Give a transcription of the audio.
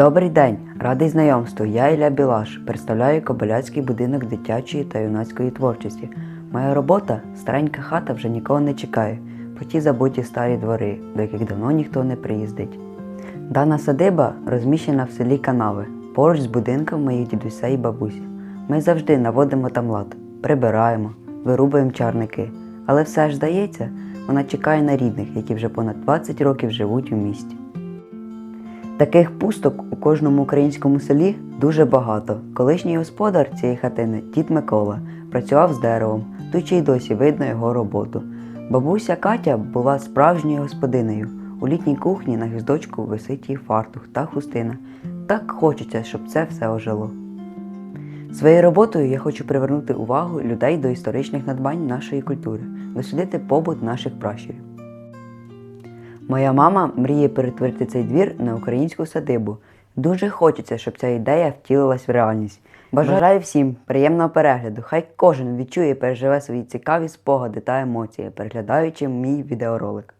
Добрий день, радий знайомству. Я Ілля Білаш, представляю Кобиляцький будинок дитячої та юнацької творчості. Моя робота старенька хата вже нікого не чекає, по ті забуті старі двори, до яких давно ніхто не приїздить. Дана садиба розміщена в селі Канави, поруч з будинком моїх дідуся і бабусі. Ми завжди наводимо там лад, прибираємо, вирубуємо чарники, але все ж здається, вона чекає на рідних, які вже понад 20 років живуть у місті. Таких пусток у кожному українському селі дуже багато. Колишній господар цієї хатини, дід Микола, працював з деревом, тут ще й досі видно його роботу. Бабуся Катя була справжньою господинею. У літній кухні на гвіздочку висить її фартух та хустина. Так хочеться, щоб це все ожило. Своєю роботою я хочу привернути увагу людей до історичних надбань нашої культури, дослідити побут наших пращурів. Моя мама мріє перетворити цей двір на українську садибу. Дуже хочеться, щоб ця ідея втілилась в реальність. Бажаю всім приємного перегляду. Хай кожен відчує і переживе свої цікаві спогади та емоції, переглядаючи мій відеоролик.